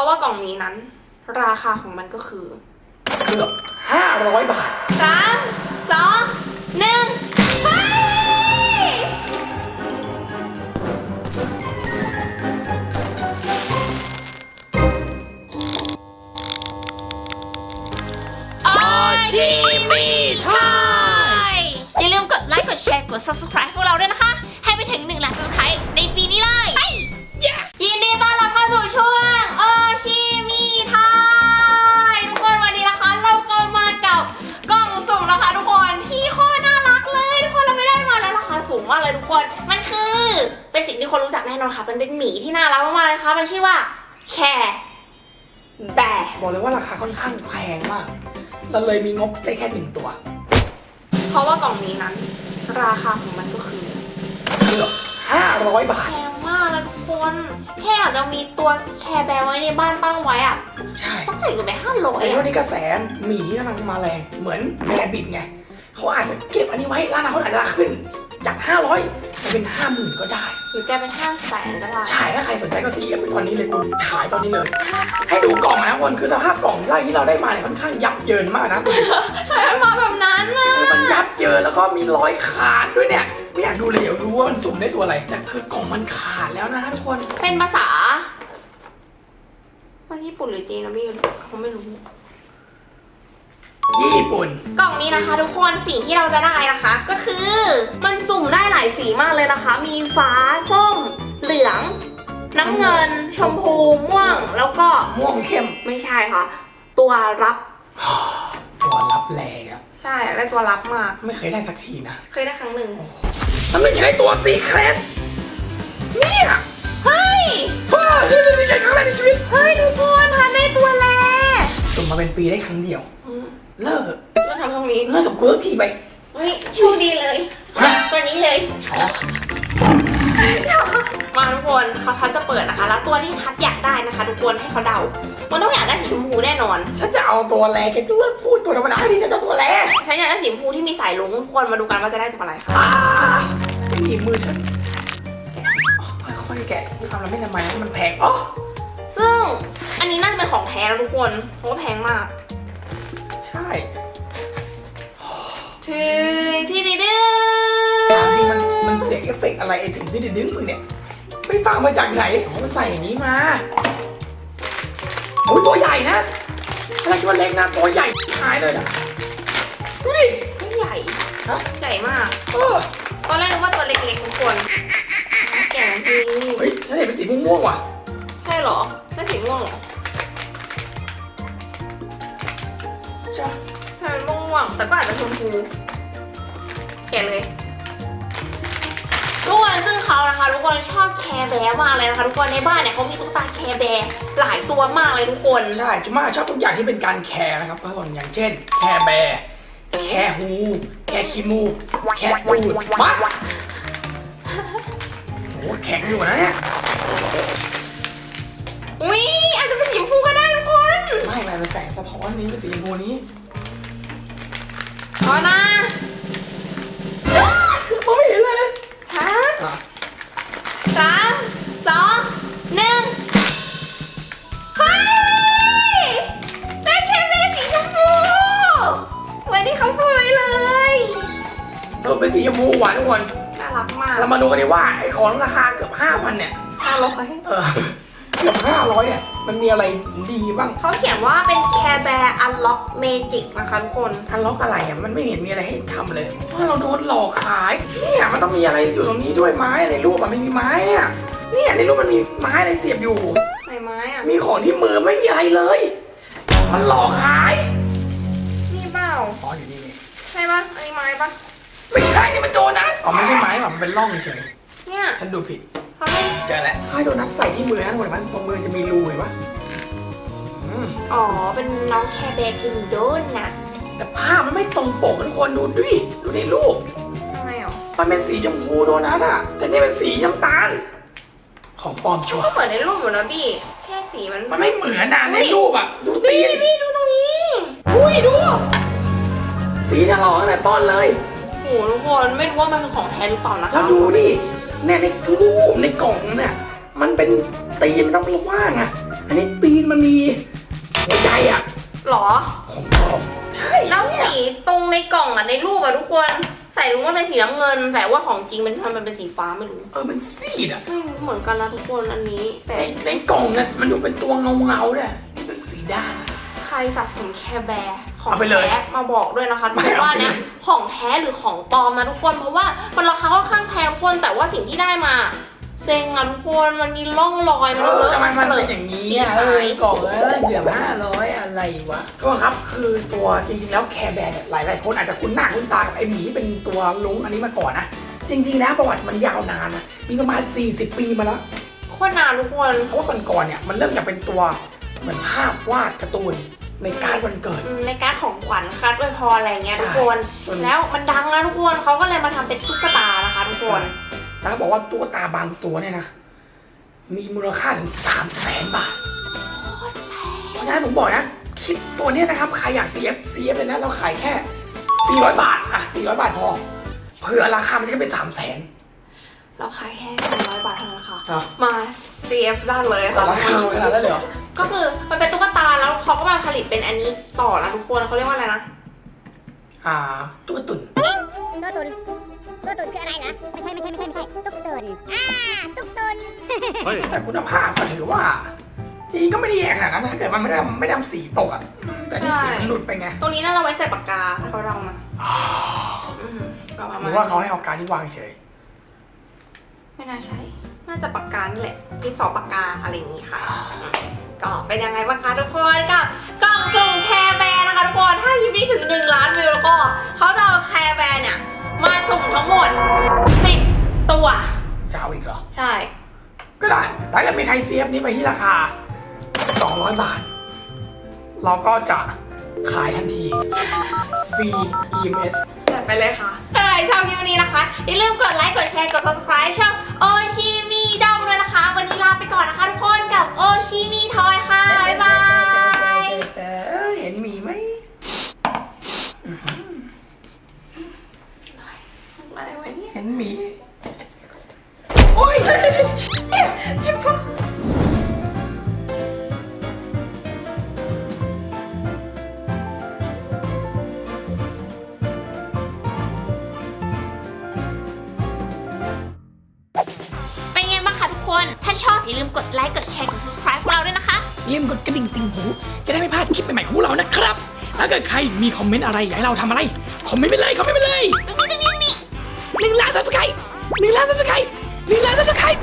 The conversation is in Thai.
ราะว่ากล่องนี้นั้น ราคาของมันก็คือเกือบห้าร้อยบาท สามสองหนึ่งไปโอชิมิทอยอย่าลืมกดไลค์ กดแชร์ กด subscribe พวกเราด้วยนะคะ ให้ไปถึง1ล้าน subscribe ใน มากๆเลยนะคะมันชื่อว่าแคร์แบร์บอกเลยว่าราคาค่อนข้างแพงมาก เราเลยมีงบได้แค่หนึ่งตัว เพราะว่ากล่องนี้นั้น ราคาของมันก็คือเกือบห้าร้อยบาท แพงมากเลยทุกคน แค่อาจจะมีตัวแคร์แบร์ไว้ในบ้านตั้งไว้อะใช่ต้องจ่ายเงินไปห้าร้อยแต่ช่วงอะนี้กระแสหมีกำลังมาแรง เหมือนแบร์บิดไง เขาอาจจะเก็บอันนี้ไว้ร้านอาหารเขาอาจจะขึ้นจาก500จะ เป็น50,000ก็ได้ หรือแกเป็นห้าแสนก็ได้ใช่ถ้าใครสนใจก็ซีกันตอนนี้เลยคุณฉายตอนนี้เลย ให้ดูกล่องนะคนคือสภาพกล่องไล่ที่เราได้มาเนี่ยค่อนข้างยับเยินมากนะทำไมมาแบบนั้นน่ะคือมันยับเยินแล้วก็มีรอยขาดด้วยเนี่ยไม่อยากดูเลยเดี๋ยวรู้ว่ามันสุ่มได้ตัวอะไรแต่คือกล่องมันขาดแล้วนะทุกคนเป็นภาษาว่าญี่ปุ่นหรือจีนนะพี่เขาไม่รู้ ญี่ปุ่น กล่องนี้นะคะทุกคนสิ่งที่เราจะได้นะคะ ก็คือมันสุ่มได้หลายสีมากเลยนะคะ มีฟ้าส้ม เหลือง น้ำเงิน ชมพูม่วง แล้วก็ม่วงเข้มไม่ใช่ค่ะ ตัวรับ ตัวรับแรงครับใช่ได้ตัวรับมาก ไม่เคยได้สักทีนะเคยได้ครั้งหนึ่งแล้วมันยังได้ตัวสีเครนเนี่ยเฮ้ยว้าวนี่เป็นครั้งแรกในชีวิตเฮ้ยทุกคนทันได้ตัวแรกสุ่มมาเป็นปีได้ครั้งเดียวอืม เลิกเถอะก็ทำตรงนี้เลิกกับกูสักทีไป เฮ้ยชูดีเลยฮะ ตัวนี้เลยมาทุกคนเขาทัดจะเปิดนะคะ แล้วตัวที่ทัดอยากได้นะคะ ทุกคนให้เขาเดา มันต้องอยากได้สีชมพูแน่นอน ฉันจะเอาตัวแรแกจะเลิกพูดตัวธรรมดาที่ฉันจะเอาตัวแรฉันอยากได้สีชมพูที่มีสายลุงทุกคนมาดูกันว่าจะได้ตัวอะไรค่ะอ่าไม่หนีบมือฉันอ๋อค่อยๆแกะทำแล้วไม่ทำไมนะมันแพงอ๋อซึ่งอันนี้น่าจะเป็นของแท้แล้วทุกคนเพราะว่าแพงมาก ใช่ถึงที่ดีดื้ถามจริงอมันมันเสียงเอฟเฟกต์อะไรไอ้ถึงที่ดึงมึงเนี่ยไม่ฟังมาจากไหนอ๋อมันใส่อย่างนี้มาโอ้ยตัวใหญ่นะถ้าคิดว่าเล็กนะตัวใหญ่หายเลยนะดูดิไม่ใหญ่ฮะใหญ่มาก เออตอนแรกนึกว่าตัวเล็กๆทุกคนแก่จริงเฮ้ยฉันเห็นเป็นสีม่วงๆว่ะ ใช่เหรอได้สีม่วงเหรอ ใช่ใช่เป็นม่วงๆแต่ก็อาจจะชมพูแก่เลย ทุกคนซึ่งเขานะคะ ทุกคนชอบแคร์แบร์มากเลยนะคะ ทุกคนในบ้านเนี่ยเขามีตุ๊กตาแคร์แบร์หลายตัวมากเลยทุกคนใช่จุม่าชอบทุกอย่างที่เป็นการแคร์นะครับทุกคนอย่างเช่น แคร์แบร์แคร์ฮูแคร์ขี้มูกแคร์ตูดมาโอ้แข็งอยู่นะเนี่ย อุ้ย สงสะท้อนนี้เป็นสีชมพูนี้เอานะมองไม่เห็นเลยทัดอะสามสองหนึ่งเฮ้ยได้แคร์แบร์สีชมพูเหมือนที่เขาพูดไว้เลย สรุปเป็นสีชมพูหวานทุกคน น่ารักมากเรามาดูกันดีว่าไอ้ของราคาเกือบ5,000เนี่ย ห้าร้อย เออเกือบ500เนี่ย มันมีอะไรดีบ้าง เขาเขียนว่าเป็นแคร์แบร์อันล็อกเมจิกนะคะทุกคนทันล็อกอะไรอะ มันไม่เห็นมีอะไรให้ทำเลยเพราะเราโดนหลอกขาย เนี่ยมันต้องมีอะไรอยู่ตรงนี้ด้วยไม้ในรูปอะไม่มีไม้เนี่ย เนี่ยในรูปมันมีไม้อะไรเสียบอยู่ ไหนไม้อะ มีของที่มือไม่มีอะไรเลย มันหลอกขายนี่เปล่า อ๋ออยู่นี่นี่ใช่ปะอันนี้ไม้ปะไม่ใช่นี่มันโดนัทอ๋อไม่ใช่ไม้หรอกมันเป็นร่องเฉยเนี่ย ฉันดูผิด เขาให้เจอแล้วค่ายโดนัทใส่ที่มือนะทุกคนเห็นไหมตรงมือจะมีรูเห็นปะอืมอ๋อ เป็นน้องแคร์แบร์กินโดนัทแต่ภาพมันไม่ตรงปกนะทุกคนดูดิดูในรูป ทำไมอะมันเป็นสีชมพูโดนัทอะแต่นี่เป็นสีน้ำตาล ของปลอมชัวร์ก็เหมือนในรูปอยู่นะบี้ แค่สีมันมันไม่เหมือนนะในอุ๊ยรูปอะดูตีบี้นบี้ดูตรงนี้ อุ้ยดู สีถลอกตั้งแต่ต้นเลย โหทุกคนไม่รู้ว่ามันคือของแท้หรือเปล่านะคะแล้วดูดิ เนี่ยในรูปในกล่องเนี่ยมันเป็นตีนมันต้องเป็นว่างอะอันนี้ตีนมันหรอ ของปลอมใช่แล้วเนี่ยสีตรงในกล่องอะในรูปอะทุกคน ใส่ลุงว่าเป็นสีน้ำเงิน แต่ว่าของจริงมันทำมันเป็นสีฟ้าไม่รู้เออมันซีดอะไม่รู้เหมือนกันนะทุกคนอันนี้ แต่ในในกล่องน่ะมันดูเป็นตัวเงาเงาๆเนี่ยนี่เป็นสีด้านใครสะสมแคร์แบร์ ของเอาไปเลยแท้มาบอกด้วยนะคะทุกไม่คนเอาว่าไปเนี่ยเลยของแท้หรือของปลอมมาทุกคนเพราะว่ามันราคาค่อนข้างแพงทุกคนแต่ว่าสิ่งที่ได้มาเซ็งอะทุกคนมันมีร่องรอยเอมันเลออะทำไมมันเลเป็ยนอย่างนี้เสียอะหายเออกล่องเออเกือบห้าร้อยอะไรวะ ก็ครับคือตัวจริงๆแล้วแคร์แบร์เนี่ยหลายๆคนอาจจะคุ้นหน้าคุ้นตากับไอหมีที่เป็นตัวลุงอันนี้มาก่อนนะ จริงๆแล้วประวัติมันยาวนานนะมีประมาณ 40 ปีมาแล้ว โคตรนานทุกคนเพราะว่าก่อนๆเนี่ยมันเริ่มจากเป็นตัวเหมือนภาพวาดการ์ตูน ในการดวันเกิด อืมในการดของขวัญการดอวยพรอะไรเงี้ยใช่ทุกคนจนแล้วมันดังนะทุกคนเขาก็เลยมาทำเป็นตุ๊กตานะคะทุกคนแล้วก็บอกว่าตุ๊กตาบางตัวเนี่ยนะ มีมูลค่าถึง3 0 0แสนบาท เพราะฉะนั้นผมบอกนะคลิปตัวเนี้ยนะครับใครอยากเสียบเสียบเลยนะ เราขายแค่ 400 บาท อะ 400 บาทพอ เผื่อราคามันจะเป็น3 0 0แสน เราขายแค่สามร้อยบาทเท่านั้นค่ะ อะ มา CF ได้เลยค่ะ ราคาขนาดนั้นเลยเหรอ ก็คือมันเป็นตุ๊กตาแล้ว เขาก็มาผลิตเป็นอันนี้ต่อนะทุกคนเขาเรียกว่าอะไรนะ อ่าตุ๊กตุนตัวตุนตัวตุนคืออะไรเหรอ ไม่ใช่ไม่ใช่ไม่ใช่ไม่ใช่ตุ๊กตุนอ่าตุ๊กตุนแต่คุณภาพก็ถือว่าจริงก็ไม่ได้แย่ขนาดนั้นนะถ้าเกิดมันไม่ได้ไม่ได้ทำสีตกอะอืมแต่ที่สีมันหลุดไปไงตรงนี้น่าจะไว้ใส่ปากกาถ้าเขาเดานะอืมก็ประหมารืณอว่าเขาให้เอาการที่วางเฉยไม่น่าใช่ น่าจะปากกานี่แหละดินสอปากกาอะไรอย่างนี้ค่ะอืม ก็เป็นยังไงบ้างคะทุกคนกับกล่องสุ่มแคร์แบร์นะคะทุกคนถ้าคลิปนี้ถึง 1 ล้านวิวแล้วก็เขาจะเอาแคร์แบร์เนี่ยมาสุ่มทั้งหมด 10 ตัว จะเอาอีกเหรอ ใช่ ก็ได้ถ้าเกิดมีใครเซฟนี้ไปที่ราคา 200 บาท เราก็จะขายทันที ฟรี EMS จัดไปเลยค่ะ ถ้าใครชอบคลิปนี้นะคะ อย่าลืมกดไลค์ กดแชร์ กด subscribe ช่อง โอชิมีดอมเลยนะคะ วันนี้ลาไปก่อนนะคะทุกคนกับโอชิมีทอยค่ะ อย่าลืมกดกระดิ่งติ่งหู จะได้ไม่พลาดคลิปใหม่ๆของพวกเรานะครับ ถ้าเกิดใครมีคอมเมนต์อะไรอยากให้เราทำอะไร คอมเมนต์ไปเลยคอมเมนต์ไปเลยตรงนี้ตรงนี้ตรงนี้หนึ่งล้านซับสไครต์หนึ่งล้านซับสไครต์หนึ่งล้านซับสไครต์